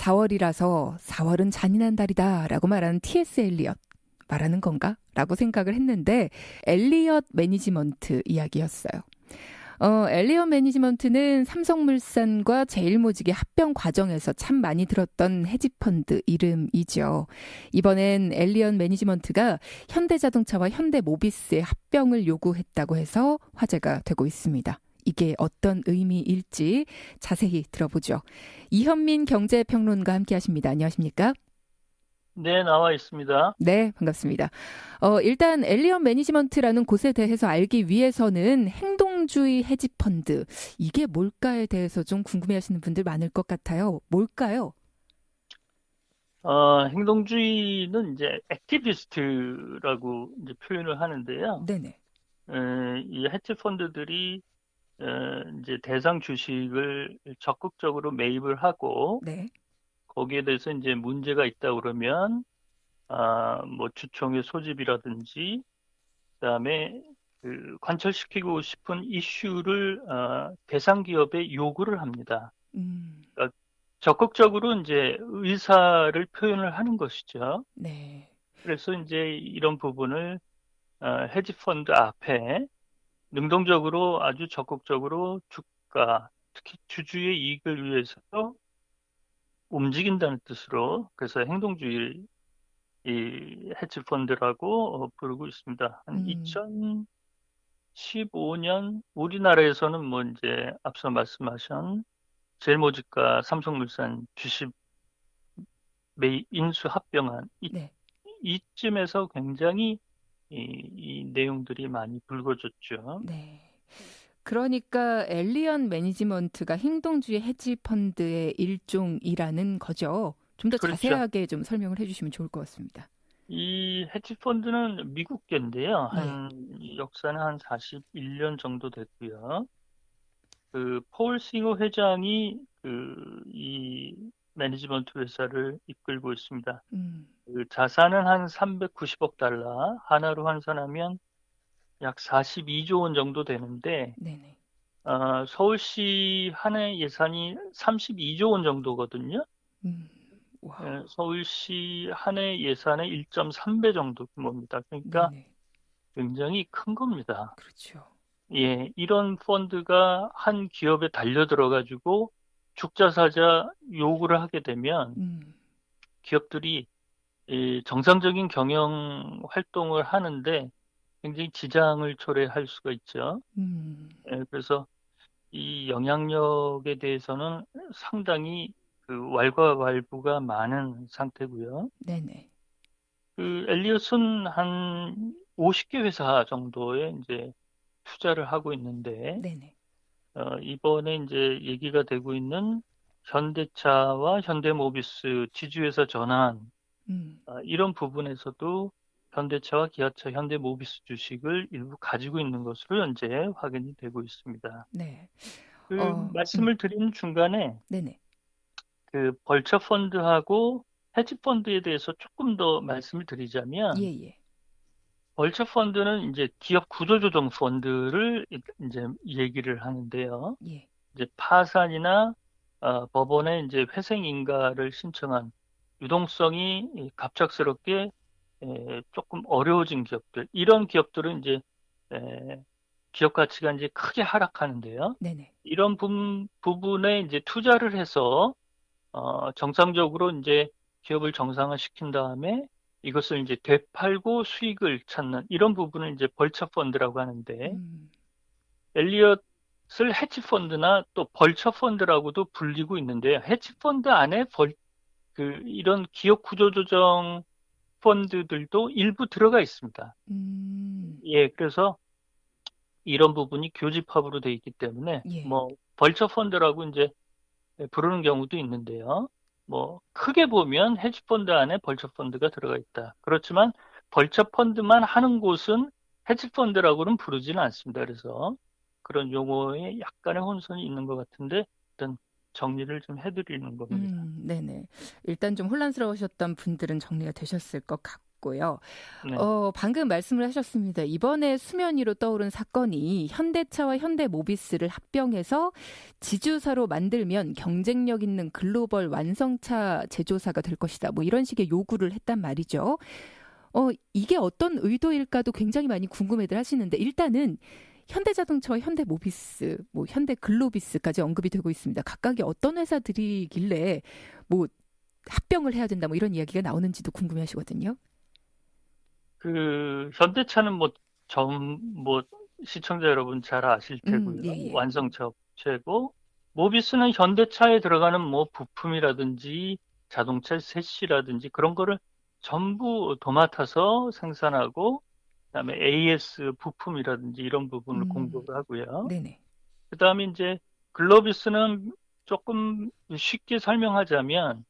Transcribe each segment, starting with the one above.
4월이라서 4월은 잔인한 달이다 라고 말하는 T.S. 엘리엇 말하는 건가? 라고 생각을 했는데 엘리엇 매니지먼트 이야기였어요. 어, 엘리엇 매니지먼트는 삼성물산과 제일모직의 합병 과정에서 참 많이 들었던 헤지펀드 이름이죠. 이번엔 엘리엇 매니지먼트가 현대자동차와 현대모비스의 합병을 요구했다고 해서 화제가 되고 있습니다. 이게 어떤 의미일지 자세히 들어보죠. 이현민 경제평론가 함께 하십니다. 안녕하십니까? 네, 나와 있습니다. 네, 반갑습니다. 어, 일단 엘리언 매니지먼트라는 곳에 대해서 알기 위해서는 행동주의 헤지펀드 이게 뭘까에 대해서 좀 궁금해 하시는 분들 많을 것 같아요. 뭘까요? 어, 행동주의는 이제 액티비스트라고 이제 표현을 하는데요. 네네. 에, 이 헤지 펀드들이 에, 이제 대상 주식을 적극적으로 매입을 하고 네. 거기에 대해서 이제 문제가 있다 그러면 아, 뭐 주총의 소집이라든지 그다음에 그 관철시키고 싶은 이슈를 어, 대상 기업에 요구를 합니다. 음, 적극적으로 이제 의사를 표현을 하는 것이죠. 네. 그래서 이제 이런 부분을 어, 헤지 펀드 앞에 능동적으로 아주 적극적으로 주가, 특히 주주의 이익을 위해서 움직인다는 뜻으로 그래서 행동주의 이 헤지 펀드라고 어, 부르고 있습니다. 한 음. 2015년 우리나라에서는 뭐 이제 앞서 말씀하신 제일모직과 삼성물산 주식 매 인수 합병한 이, 네. 이쯤에서 굉장히 이, 이 내용들이 많이 불거졌죠. 네. 그러니까 엘리언 매니지먼트가 행동주의 헤지 펀드의 일종이라는 거죠. 좀더 그렇죠. 자세하게 좀 설명을 해주시면 좋을 것 같습니다. 이 헤지 펀드는 미국계인데요. 네. 한 역사는 한 41년 정도 됐고요. 그 폴 싱어 회장이 그 이 매니지먼트 회사를 이끌고 있습니다. 음, 그 자산은 한 390억 달러, 하나로 환산하면 약 42조 원 정도 되는데 네네. 어, 서울시 한 해 예산이 32조 원 정도거든요. 음, 와. 예, 서울시 한 해 예산의 1.3배 정도 규모입니다. 그러니까 네네. 굉장히 큰 겁니다. 그렇죠. 예, 이런 펀드가 한 기업에 달려 들어가지고 죽자사자 요구를 하게 되면 음, 기업들이 이 정상적인 경영 활동을 하는데 굉장히 지장을 초래할 수가 있죠. 음, 예, 그래서 이 영향력에 대해서는 상당히 그 왈가왈부가 많은 상태고요. 네네. 그 엘리엇은 한 50개 회사 정도에 이제 투자를 하고 있는데 네네. 어, 이번에 이제 얘기가 되고 있는 현대차와 현대모비스 지주회사 전환 음, 아, 이런 부분에서도 현대차와 기아차, 현대모비스 주식을 일부 가지고 있는 것으로 현재 확인이 되고 있습니다. 네. 그 어, 음, 말씀을 드리는 중간에 네네. 그 벌처 펀드하고 헤지 펀드에 대해서 조금 더 말씀을 드리자면 예, 예. 벌처 펀드는 이제 기업 구조조정 펀드를 이제 얘기를 하는데요. 예. 이제 파산이나 어, 법원에 이제 회생 인가를 신청한 유동성이 갑작스럽게 에, 조금 어려워진 기업들 이런 기업들은 이제 에, 기업 가치가 이제 크게 하락하는데요. 네네. 이런 부, 부분에 이제 투자를 해서 어, 정상적으로 이제 기업을 정상화시킨 다음에 이것을 이제 되팔고 수익을 찾는 이런 부분을 이제 벌처 펀드라고 하는데 음, 엘리엇을 헤지 펀드나 또 벌처 펀드라고도 불리고 있는데요. 헤지 펀드 안에 벌, 그 이런 기업 구조 조정 펀드들도 일부 들어가 있습니다. 음, 예, 그래서 이런 부분이 교집합으로 돼 있기 때문에 예. 뭐 벌처 펀드라고 이제 부르는 경우도 있는데요. 뭐 크게 보면 헤지 펀드 안에 벌처 펀드가 들어가 있다. 그렇지만 벌처 펀드만 하는 곳은 헤지 펀드라고는 부르지는 않습니다. 그래서 그런 용어에 약간의 혼선이 있는 것 같은데 일단 정리를 좀 해드리는 겁니다. 음, 네네. 일단 좀 혼란스러우셨던 분들은 정리가 되셨을 것 있고 요. 네. 어, 방금 말씀을 하셨습니다. 이번에 수면 위로 떠오른 사건이 현대차와 현대모비스를 합병해서 지주사로 만들면 경쟁력 있는 글로벌 완성차 제조사가 될 것이다. 뭐 이런 식의 요구를 했단 말이죠. 어, 이게 어떤 의도일까도 굉장히 많이 궁금해들 하시는데 일단은 현대자동차와 현대모비스, 뭐 현대글로비스까지 언급이 되고 있습니다. 각각이 어떤 회사들이길래 뭐 합병을 해야 된다 뭐 이런 이야기가 나오는지도 궁금해하시거든요. 그 현대차는 뭐 점, 뭐 시청자 여러분 잘 아실 음, 테고요. 예, 예. 완성차 업체고 모비스는 현대차에 들어가는 뭐 부품이라든지 자동차 세시라든지 그런 거를 전부 도맡아서 생산하고 그다음에 AS 부품이라든지 이런 부분을 음. 공급을 하고요. 네네. 그다음에 이제 글로비스는 조금 쉽게 설명하자면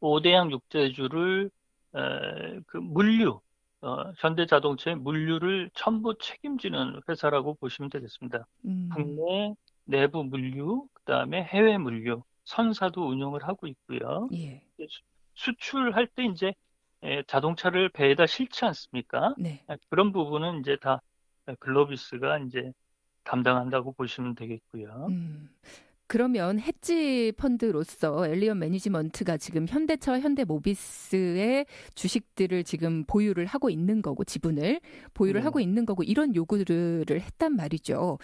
5대양 육제주를 에, 그 물류 어, 현대자동차의 물류를 전부 책임지는 회사라고 보시면 되겠습니다. 음, 국내 내부 물류, 그다음에 해외 물류, 선사도 운영을 하고 있고요. 예, 수- 수출할 때 이제 에, 자동차를 배에다 실지 않습니까? 네. 그런 부분은 이제 다 글로비스가 이제 담당한다고 보시면 되겠고요. 음. 그러면 헤지 펀드로서 엘리언 매니지먼트가 지금 현대차와 현대모비스의 주식들을 지금 보유를 하고 있는 거고 지분을 보유를 네. 하고 있는 거고 이런 요구를 했단 말이죠.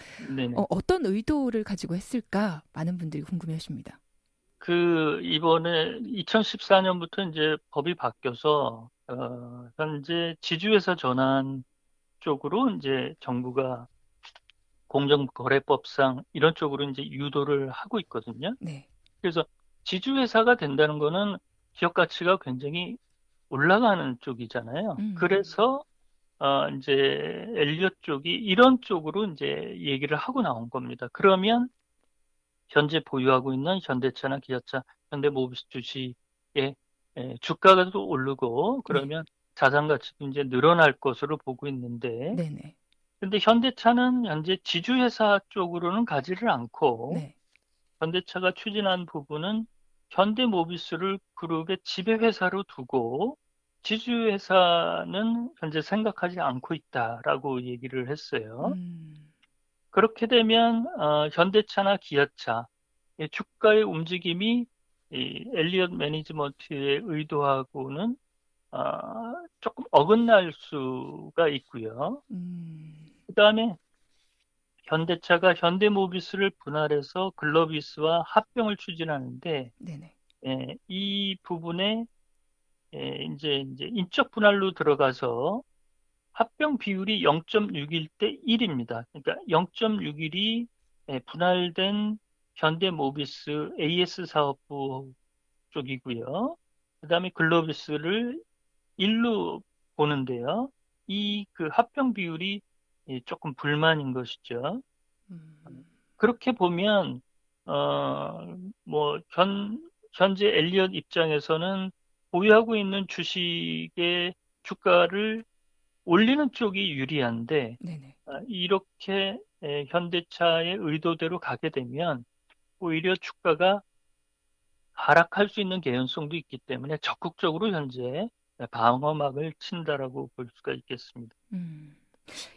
어, 어떤 의도를 가지고 했을까 많은 분들이 궁금해하십니다. 그 이번에 2014년부터 이제 법이 바뀌어서 어, 현재 지주회사 전환 쪽으로 이제 정부가 공정거래법상 이런 쪽으로 이제 유도를 하고 있거든요. 네. 그래서 지주회사가 된다는 거는 기업 가치가 굉장히 올라가는 쪽이잖아요. 음. 그래서 어, 이제 엘리엇 쪽이 이런 쪽으로 이제 얘기를 하고 나온 겁니다. 그러면 현재 보유하고 있는 현대차나 기아차, 현대모비스 주식의 에, 주가가 또 오르고 그러면 자산 가치도 이제 늘어날 것으로 보고 있는데 네네. 근데 현대차는 현재 지주회사 쪽으로는 가지를 않고 네. 현대차가 추진한 부분은 현대모비스를 그룹의 지배회사로 두고 지주회사는 현재 생각하지 않고 있다라고 얘기를 했어요. 음, 그렇게 되면 어, 현대차나 기아차의 주가의 움직임이 이 엘리엇 매니지먼트의 의도하고는 어, 조금 어긋날 수가 있고요. 음, 그다음에 현대차가 현대모비스를 분할해서 글로비스와 합병을 추진하는데. 예, 이 부분에 예, 이제 이제 인적 분할로 들어가서 합병 비율이 0.61 대 1입니다. 그러니까 0.61이 예, 분할된 현대모비스 AS 사업부 쪽이고요. 그다음에 글로비스를 1로 보는데요. 이 그 합병 비율이 예, 조금 불만인 것이죠. 음, 그렇게 보면 어, 뭐 현, 현재 엘리엇 입장에서는 보유하고 있는 주식의 주가를 올리는 쪽이 유리한데 네네. 아, 이렇게 에, 현대차의 의도대로 가게 되면 오히려 주가가 하락할 수 있는 개연성도 있기 때문에 적극적으로 현재 방어막을 친다라고 볼 수가 있겠습니다. 음.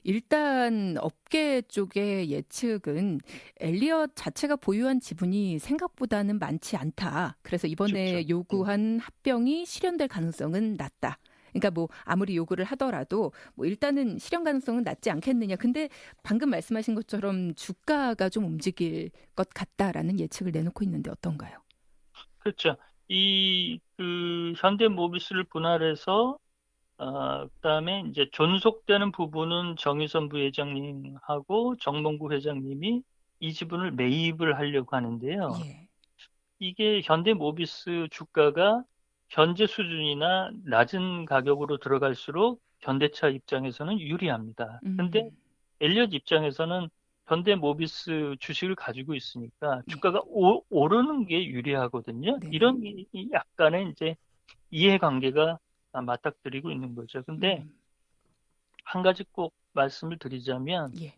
일단 업계 쪽의 예측은 엘리엇 자체가 보유한 지분이 생각보다는 많지 않다. 그래서 이번에 그렇죠. 요구한 합병이 실현될 가능성은 낮다. 그러니까 뭐 아무리 요구를 하더라도 뭐 일단은 실현 가능성은 낮지 않겠느냐. 근데 방금 말씀하신 것처럼 주가가 좀 움직일 것 같다라는 예측을 내놓고 있는데 어떤가요? 그렇죠. 이, 그, 현대모비스를 분할해서, 어, 그다음에 이제 존속되는 부분은 정의선 부회장님하고 정몽구 회장님이 이 지분을 매입을 하려고 하는데요. 예. 이게 현대모비스 주가가 현재 수준이나 낮은 가격으로 들어갈수록 현대차 입장에서는 유리합니다. 근데 음, 엘리엇 입장에서는 현대 모비스 주식을 가지고 있으니까 네. 주가가 오, 오르는 게 유리하거든요. 네. 이런 약간의 이제 이해관계가 맞닥뜨리고 있는 거죠. 근데 음, 한 가지 꼭 말씀을 드리자면 예.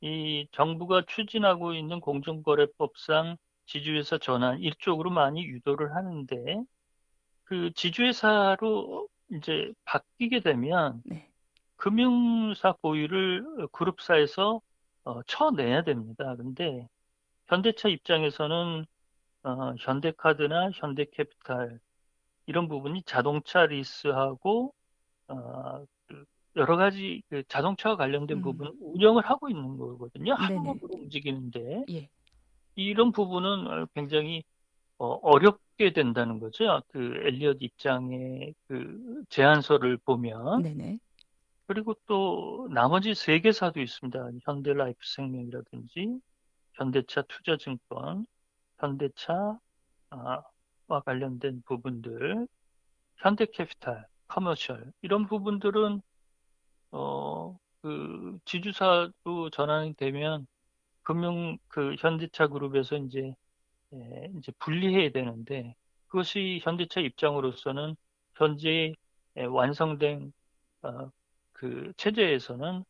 이 정부가 추진하고 있는 공정거래법상 지주회사 전환 이쪽으로 많이 유도를 하는데 그 지주회사로 이제 바뀌게 되면 네. 금융사 보유를 그룹사에서 어, 쳐내야 됩니다. 근데 현대차 입장에서는 어, 현대카드나 현대캐피탈 이런 부분이 자동차 리스하고 어, 그 여러 가지 그 자동차와 관련된 음. 부분 운영을 하고 있는 거거든요. 한국으로 움직이는데 예. 이런 부분은 어, 굉장히 어, 어렵게 된다는 거죠. 그 엘리엇 입장의 그 제안서를 보면 네네. 그리고 또 나머지 세 개사도 있습니다. 현대라이프 생명이라든지 현대차 투자증권, 현대차 와 관련된 부분들, 현대캐피탈, 커머셜 이런 부분들은 어, 그 지주사로 전환이 되면 금융 그 현대차 그룹에서 이제 예, 이제 분리해야 되는데 그것이 현대차 입장으로서는 현재 예, 완성된 어, 그 체제에서는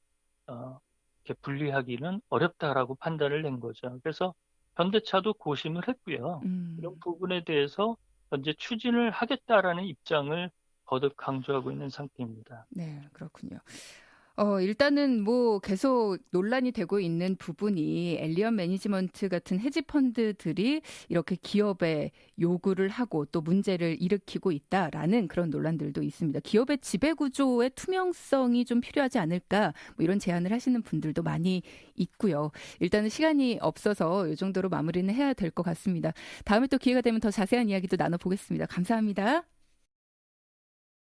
어, 이렇게 분리하기는 어렵다라고 판단을 낸 거죠. 그래서 현대차도 고심을 했고요. 음. 이런 부분에 대해서 현재 추진을 하겠다라는 입장을 거듭 강조하고 있는 상태입니다. 네, 그렇군요. 어, 일단은 뭐 계속 논란이 되고 있는 부분이 엘리언 매니지먼트 같은 헤지 펀드들이 이렇게 기업에 요구를 하고 또 문제를 일으키고 있다라는 그런 논란들도 있습니다. 기업의 지배 구조의 투명성이 좀 필요하지 않을까 뭐 이런 제안을 하시는 분들도 많이 있고요. 일단은 시간이 없어서 이 정도로 마무리는 해야 될 것 같습니다. 다음에 또 기회가 되면 더 자세한 이야기도 나눠보겠습니다. 감사합니다.